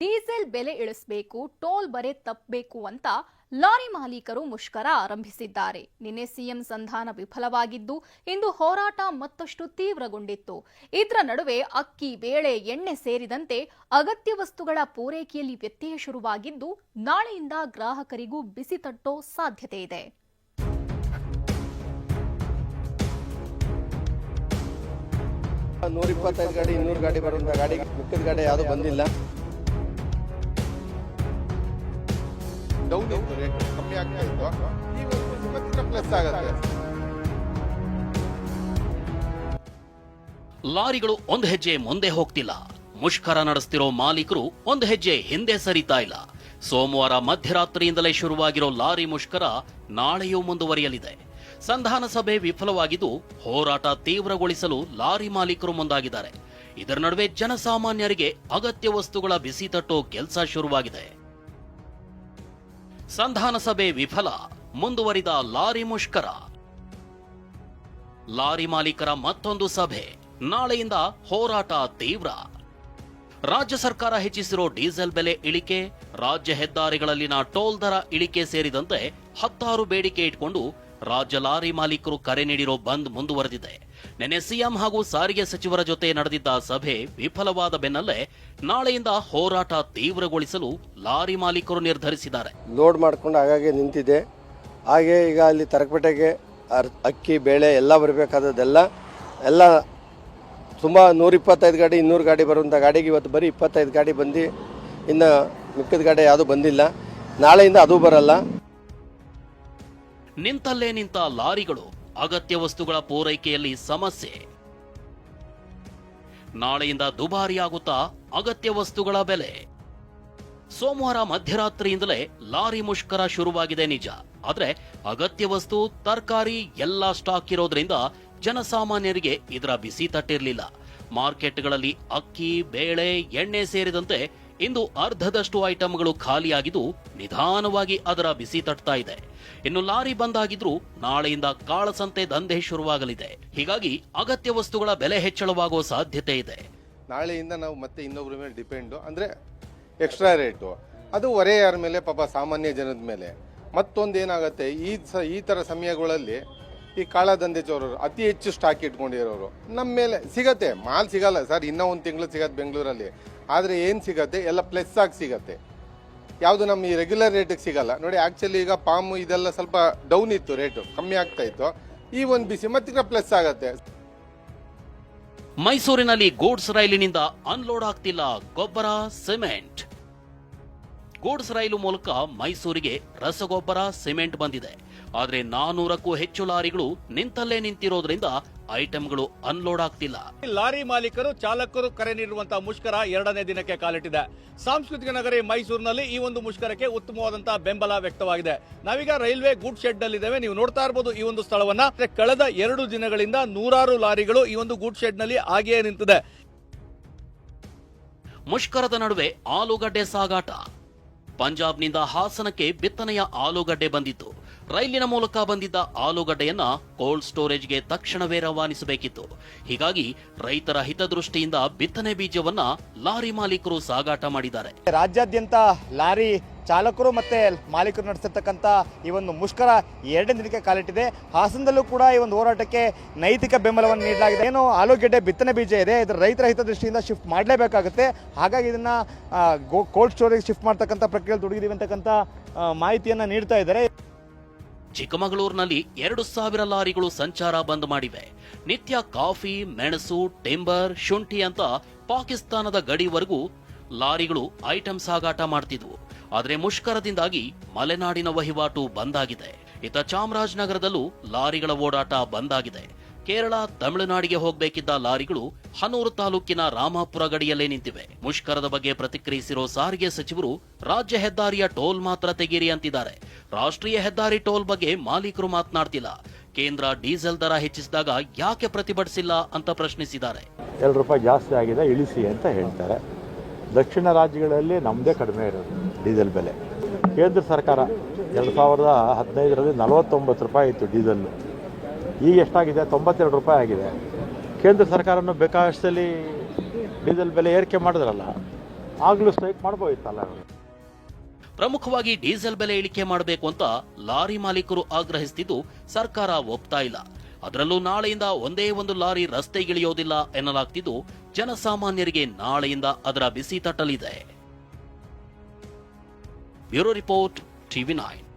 Diesel ಬೆಲೆ ಇಳಿಸಬೇಕು, toll ಬರೆ ತಪ್ಪಬೇಕು ಅಂತ ಲಾರಿ ಮಾಲೀಕರು ಮುಷ್ಕರ ಆರಂಭಿಸಿದ್ದಾರೆ. ನಿನ್ನೆ ಸಿಎಂ ಸಂಧಾನ ವಿಫಲವಾಗಿದ್ದು, ಇಂದು ಹೋರಾಟ ಮತ್ತಷ್ಟು ತೀವ್ರಗೊಂಡಿತ್ತು. ಇದರ ನಡುವೆ ಅಕ್ಕಿ, ಬೇಳೆ, ಎಣ್ಣೆ ಸೇರಿದಂತೆ ಅಗತ್ಯ ವಸ್ತುಗಳ ಪೂರೈಕೆಯಲ್ಲಿ ವ್ಯತ್ಯಯ ಶುರುವಾಗಿದ್ದು, ನಾಳೆಯಿಂದ ಗ್ರಾಹಕರಿಗೂ ಬಿಸಿ ತಟ್ಟೋ ಸಾಧ್ಯತೆ ಇದೆ. ನೂರ ಇಪ್ಪತ್ತೈದು ಗಾಡಿ, ಇನ್ನೂರು ಗಾಡಿ ಬರುವಂತ ಗಾಡಿ ಮುಖ್ಯದ ಗಾಡಿ ಯಾವುದು ಬಂದಿಲ್ಲ. ಡೌನ್ ಇತ್ತು ರೇಟ್ ಕಮ್ಮಿ ಆಗ್ತಾ ಇತ್ತು ಆಗುತ್ತೆ ಲಾರಿಗಳು ಒಂದು ಹೆಜ್ಜೆ ಮುಂದೆ ಹೋಗ್ತಿಲ್ಲ. ಮುಷ್ಕರ ನಡೆಸ್ತಿರೋ ಮಾಲೀಕರು ಒಂದು ಹೆಜ್ಜೆ ಹಿಂದೆ ಸರಿತಾ ಇಲ್ಲ. ಸೋಮವಾರ ಮಧ್ಯರಾತ್ರಿಯಿಂದಲೇ ಶುರುವಾಗಿರೋ ಲಾರಿ ಮುಷ್ಕರ ನಾಳೆಯೂ ಮುಂದುವರಿಯಲಿದೆ. ಸಂಧಾನ ಸಭೆ ವಿಫಲವಾಗಿದ್ದು ಹೋರಾಟ ತೀವ್ರಗೊಳಿಸಲು ಲಾರಿ ಮಾಲೀಕರು ಮುಂದಾಗಿದ್ದಾರೆ. ಇದರ ನಡುವೆ ಜನಸಾಮಾನ್ಯರಿಗೆ ಅಗತ್ಯ ವಸ್ತುಗಳ ಬಿಸಿ ತಟ್ಟೋ ಕೆಲಸ ಶುರುವಾಗಿದೆ. ಸಂಧಾನ ಸಭೆ ವಿಫಲ, ಮುಂದುವರಿದ ಲಾರಿ ಮುಷ್ಕರ. ಲಾರಿ ಮಾಲೀಕರ ಮತ್ತೊಂದು ಸಭೆ, ನಾಳೆಯಿಂದ ಹೋರಾಟ ತೀವ್ರ. ರಾಜ್ಯ ಸರ್ಕಾರ ಹೆಚ್ಚಿಸಿರೋ ಡೀಸೆಲ್ ಬೆಲೆ ಇಳಿಕೆ, ರಾಜ್ಯ ಹೆದ್ದಾರಿಗಳಲ್ಲಿನ ಟೋಲ್ ದರ ಇಳಿಕೆ ಸೇರಿದಂತೆ ಹತ್ತಾರು ಬೇಡಿಕೆ ಇಟ್ಕೊಂಡು ರಾಜ್ಯ ಲಾರಿ ಮಾಲೀಕರು ಕರೆ ನೀಡಿರೋ ಬಂದ್ ಮುಂದುವರೆದಿದೆ. ನಿನ್ನೆ ಸಿಎಂ ಹಾಗೂ ಸಾರಿಗೆ ಸಚಿವರ ಜೊತೆ ನಡೆದಿದ್ದ ಸಭೆ ವಿಫಲವಾದ ಬೆನ್ನಲ್ಲೇ ನಾಳೆಯಿಂದ ಹೋರಾಟ ತೀವ್ರಗೊಳಿಸಲು ಲಾರಿ ಮಾಲೀಕರು ನಿರ್ಧರಿಸಿದ್ದಾರೆ. ಲೋಡ್ ಮಾಡಿಕೊಂಡು ಹಾಗಾಗಿ ನಿಂತಿದೆ. ಹಾಗೆ ಈಗ ಅಲ್ಲಿ ತರಕಪೇಟೆಗೆ ಅಕ್ಕಿ, ಬೇಳೆ ಎಲ್ಲ ಬರಬೇಕಾದದ್ದೆಲ್ಲ, ಎಲ್ಲ ತುಂಬ ನೂರ ಇಪ್ಪತ್ತೈದು ಗಾಡಿ, ಇನ್ನೂರು ಗಾಡಿ ಬರುವಂಥ ಗಾಡಿಗೆ ಇವತ್ತು ಬರೀ ಇಪ್ಪತ್ತೈದು ಗಾಡಿ ಬಂದು ಇನ್ನು ಮಿಕ್ಕಿದ ಗಾಡಿ ಯಾವುದು ಬಂದಿಲ್ಲ. ನಾಳೆಯಿಂದ ಅದು ಬರಲ್ಲ. ನಿಂತಲ್ಲೇ ನಿಂತ ಲಾರಿಗಳು, ಅಗತ್ಯ ವಸ್ತುಗಳ ಪೂರೈಕೆಯಲ್ಲಿ ಸಮಸ್ಯೆ. ನಾಳೆಯಿಂದ ದುಬಾರಿಯಾಗುತ್ತಾ ಅಗತ್ಯ ವಸ್ತುಗಳ ಬೆಲೆ. ಸೋಮವಾರ ಮಧ್ಯರಾತ್ರಿಯಿಂದಲೇ ಲಾರಿ ಮುಷ್ಕರ ಶುರುವಾಗಿದೆ ನಿಜ. ಆದ್ರೆ ಅಗತ್ಯ ವಸ್ತು, ತರಕಾರಿ ಎಲ್ಲ ಸ್ಟಾಕ್ ಇರೋದ್ರಿಂದ ಜನಸಾಮಾನ್ಯರಿಗೆ ಇದರ ಬಿಸಿ ತಟ್ಟಿರಲಿಲ್ಲ. ಮಾರ್ಕೆಟ್ಗಳಲ್ಲಿ ಅಕ್ಕಿ, ಬೇಳೆ, ಎಣ್ಣೆ ಸೇರಿದಂತೆ ಇಂದು ಅರ್ಧದಷ್ಟು ಐಟಂಗಳು ಖಾಲಿಯಾಗಿದ್ದು ನಿಧಾನವಾಗಿ ಅದರ ಬಿಸಿ ತಟ್ಟತಾ ಇದೆ. ಇನ್ನು ಲಾರಿ ಬಂದಾಗಿದ್ರೂ ನಾಳೆಯಿಂದ ಕಾಳಸಂತೆ ದಂಧೆ ಶುರುವಾಗಲಿದೆ. ಹೀಗಾಗಿ ಅಗತ್ಯ ವಸ್ತುಗಳ ಬೆಲೆ ಹೆಚ್ಚಳವಾಗುವ ಸಾಧ್ಯತೆ ಇದೆ. ನಾಳೆಯಿಂದ ನಾವು ಮತ್ತೆ ಇನ್ನೊಬ್ಬರ ಮೇಲೆ ಡಿಪೆಂಡು. ಅಂದರೆ ಎಕ್ಸ್ಟ್ರಾ ರೇಟು. ಅದು ಹೊರೆ ಯಾರ ಮೇಲೆ ಪಾಪ ಸಾಮಾನ್ಯ ಜನದ ಮೇಲೆ. ಮತ್ತೊಂದು ಏನಾಗುತ್ತೆ ಈ ಸ, ಈ ಥರ ಸಮಯಗಳಲ್ಲಿ ಈ ಕಾಳದಂಧೆ ಚೋರರು ಅತಿ ಹೆಚ್ಚು ಸ್ಟಾಕ್ ಇಟ್ಕೊಂಡಿರೋರು. ನಮ್ಮ ಮೇಲೆ ಸಿಗತ್ತೆ. ಮಾಲ್ ಸಿಗಲ್ಲ ಸರ್. ಇನ್ನೂ ಒಂದು ತಿಂಗಳು ಸಿಗತ್ತೆ ಬೆಂಗಳೂರಲ್ಲಿ. ಆದರೆ ಏನು ಸಿಗತ್ತೆ? ಎಲ್ಲ ಪ್ಲಸ್ ಆಗಿ ಸಿಗತ್ತೆ. ಯಾವುದು ನಮ್ಮ ಈ ರೆಗ್ಯುಲರ್ ರೇಟಿಗೆ ಸಿಗಲ್ಲ. ನೋಡಿ ಆ್ಯಕ್ಚುಲಿ ಈಗ ಪಾಮು ಇದೆಲ್ಲ ಸ್ವಲ್ಪ ಡೌನ್ ಇತ್ತು ರೇಟು ಕಮ್ಮಿ ಆಗ್ತಾ ಇತ್ತು. ಈ ಒಂದು ಬಿಸಿ ಮತ್ತೆ ಪ್ಲಸ್ ಆಗತ್ತೆ. ಮೈಸೂರಿನಲ್ಲಿ ಗೂಡ್ಸ್ ರೈಲಿನಿಂದ ಅನ್ಲೋಡ್ ಆಗ್ತಿಲ್ಲ ಗೊಬ್ಬರ ಸಿಮೆಂಟ್ ಗೂಡ್ಸ್ ರೈಲು ಮೂಲಕ ಮೈಸೂರಿಗೆ ರಸಗೊಬ್ಬರ ಸಿಮೆಂಟ್ ಬಂದಿದೆ. ಆದ್ರೆ ನಾನೂರಕ್ಕೂ ಹೆಚ್ಚು ಲಾರಿಗಳು ನಿಂತಲ್ಲೇ ನಿಂತಿರೋದ್ರಿಂದ ಐಟಂಗಳು ಅನ್ಲೋಡ್ ಆಗ್ತಿಲ್ಲ. ಲಾರಿ ಮಾಲೀಕರು ಚಾಲಕರು ಕರೆ ನೀಡಿರುವಂತಹ ಮುಷ್ಕರ ಎರಡನೇ ದಿನಕ್ಕೆ ಕಾಲಿಟ್ಟಿದೆ. ಸಾಂಸ್ಕೃತಿಕ ನಗರಿ ಮೈಸೂರಿನಲ್ಲಿ ಈ ಒಂದು ಮುಷ್ಕರಕ್ಕೆ ಉತ್ತಮವಾದಂತಹ ಬೆಂಬಲ ವ್ಯಕ್ತವಾಗಿದೆ. ನಾವೀಗ ರೈಲ್ವೆ ಗೂಡ್ ಶೆಡ್ ನಲ್ಲಿದ್ದೇವೆ ನೀವು ನೋಡ್ತಾ ಇರಬಹುದು ಈ ಒಂದು ಸ್ಥಳವನ್ನ. ಕಳೆದ ಎರಡು ದಿನಗಳಿಂದ ನೂರಾರು ಲಾರಿಗಳು ಈ ಒಂದು ಗೂಡ್ ಶೆಡ್ನಲ್ಲಿ ಹಾಗೆಯೇ ನಿಂತಿದೆ. ಮುಷ್ಕರದ ನಡುವೆ ಆಲೂಗಡ್ಡೆ ಸಾಗಾಟ. ಪಂಜಾಬ್ನಿಂದ ಹಾಸನಕ್ಕೆ ಬಿತ್ತನೆಯ ಆಲೂಗಡ್ಡೆ ಬಂದಿತ್ತು. ರೈಲಿನ ಮೂಲಕ ಬಂದಿದ್ದ ಆಲೂಗಡ್ಡೆಯನ್ನ ಕೋಲ್ಡ್ ಸ್ಟೋರೇಜ್ಗೆ ತಕ್ಷಣವೇ ರವಾನಿಸಬೇಕಿತ್ತು. ಹೀಗಾಗಿ ರೈತರ ಹಿತದೃಷ್ಟಿಯಿಂದ ಬಿತ್ತನೆ ಬೀಜವನ್ನ ಲಾರಿ ಮಾಲೀಕರು ಸಾಗಾಟ ಮಾಡಿದ್ದಾರೆ. ರಾಜ್ಯಾದ್ಯಂತ ಲಾರಿ ಚಾಲಕರು ಮತ್ತೆ ಮಾಲೀಕರು ನಡೆಸಿರ್ತಕ್ಕಂಥ ಈ ಒಂದು ಮುಷ್ಕರ ಎರಡನೇ ದಿನಕ್ಕೆ ಕಾಲಿಟ್ಟಿದೆ. ಹಾಸನದಲ್ಲೂ ಕೂಡ ಈ ಒಂದು ಹೋರಾಟಕ್ಕೆ ನೈತಿಕ ಬೆಂಬಲವನ್ನು ನೀಡಲಾಗಿದೆ. ಏನು ಆಲೂಗೆಡ್ಡೆ ಬಿತ್ತನೆ ಬೀಜ ಇದೆ. ಇದರ ರೈತರ ಹಿತದೃಷ್ಟಿಯಿಂದ ಶಿಫ್ಟ್ ಮಾಡಲೇಬೇಕಾಗುತ್ತೆ. ಹಾಗಾಗಿ ಇದನ್ನ ಕೋಲ್ಡ್ ಸ್ಟೋರೇಜ್ ಶಿಫ್ಟ್ ಮಾಡ್ತಕ್ಕಂಥ ಪ್ರಕ್ರಿಯೆಯಲ್ಲಿ ತೊಡಗಿದೀವಿ ಅಂತಕ್ಕಂಥ ಮಾಹಿತಿಯನ್ನು ನೀಡ್ತಾ ಇದ್ದಾರೆ. ಚಿಕ್ಕಮಗಳೂರಿನಲ್ಲಿ ಎರಡು ಸಾವಿರ ಲಾರಿಗಳು ಸಂಚಾರ ಬಂದ್ ಮಾಡಿವೆ. ನಿತ್ಯ ಕಾಫಿ, ಮೆಣಸು, ಟೆಂಬರ್, ಶುಂಠಿ ಅಂತ ಪಾಕಿಸ್ತಾನದ ಗಡಿವರೆಗೂ ಲಾರಿಗಳು ಐಟಂ ಸಾಗಾಟ ಮಾಡ್ತಿದ್ವು. ಆದರೆ ಮುಷ್ಕರದಿಂದಾಗಿ ಮಲೆನಾಡಿನ ವಹಿವಾಟು ಬಂದಾಗಿದೆ. ಇತ ಚಾಮರಾಜನಗರದಲ್ಲೂ ಲಾರಿಗಳ ಓಡಾಟ ಬಂದಾಗಿದೆ. ಕೇರಳ, ತಮಿಳುನಾಡಿಗೆ ಹೋಗಬೇಕಿದ್ದ ಲಾರಿಗಳು ಹನೂರು ತಾಲೂಕಿನ ರಾಮಾಪುರ ಗಡಿಯಲ್ಲೇ ನಿಂತಿವೆ. ಮುಷ್ಕರದ ಬಗ್ಗೆ ಪ್ರತಿಕ್ರಿಯಿಸಿರೋ ಸಾರಿಗೆ ಸಚಿವರು, ರಾಜ್ಯ ಹೆದ್ದಾರಿಯ ಟೋಲ್ ಮಾತ್ರ ತೆಗೀರಿ ಅಂತಿದ್ದಾರೆ. ರಾಷ್ಟ್ರೀಯ ಹೆದ್ದಾರಿ ಟೋಲ್ ಬಗ್ಗೆ ಮಾಲೀಕರು ಮಾತನಾಡ್ತಿಲ್ಲ. ಕೇಂದ್ರ ಡೀಸೆಲ್ ದರ ಹೆಚ್ಚಿಸಿದಾಗ ಯಾಕೆ ಪ್ರತಿಭಟಿಸಿಲ್ಲ ಅಂತ ಪ್ರಶ್ನಿಸಿದ್ದಾರೆ. ಎರಡು ರೂಪಾಯಿ ಜಾಸ್ತಿ ಆಗಿದೆ, ಇಳಿಸಿ ಅಂತ ಹೇಳ್ತಾರೆ. ದಕ್ಷಿಣ ರಾಜ್ಯಗಳಲ್ಲಿ ನಮ್ದೇ ಕಡಿಮೆ ಇರೋದು. ಡೀಸೆಲ್ ಬೆಲೆ. ಕೇಂದ್ರ ಸರ್ಕಾರ ಎರಡು ಸಾವಿರದ ಹದಿನೈದರಲ್ಲಿ ನಲವತ್ತೊಂಬತ್ತು ರೂಪಾಯಿ ಇತ್ತು ಡೀಸೆಲ್. ಈಗ ಎಷ್ಟಾಗಿದೆ? ತೊಂಬತ್ತೆರಡು ರೂಪಾಯಿ ಆಗಿದೆ. ಕೇಂದ್ರ ಸರ್ಕಾರನೂ ಬೇಕಾದಷ್ಟಲ್ಲಿ ಡೀಸೆಲ್ ಬೆಲೆ ಏರಿಕೆ ಮಾಡಿದ್ರಲ್ಲ, ಆಗಲೂ ಸ್ಟ್ರೈಕ್ ಮಾಡ್ಬೋದಿತ್ತಲ್ಲ ಪ್ರಮುಖವಾಗಿ ಡೀಸೆಲ್ ಬೆಲೆ ಇಳಿಕೆ ಮಾಡಬೇಕು ಅಂತ ಲಾರಿ ಮಾಲೀಕರು ಆಗ್ರಹಿಸುತ್ತಿದ್ದು ಸರ್ಕಾರ ಒಪ್ತಾ ಇಲ್ಲ. ಅದರಲ್ಲೂ ನಾಳೆಯಿಂದ ಒಂದೇ ಒಂದು ಲಾರಿ ರಸ್ತೆಗಿಳಿಯೋದಿಲ್ಲ ಎನ್ನಲಾಗ್ತಿದ್ದು ಜನಸಾಮಾನ್ಯರಿಗೆ ನಾಳೆಯಿಂದ ಅದರ ಬಿಸಿ ತಟ್ಟಲಿದೆ. Bureau Report TV9.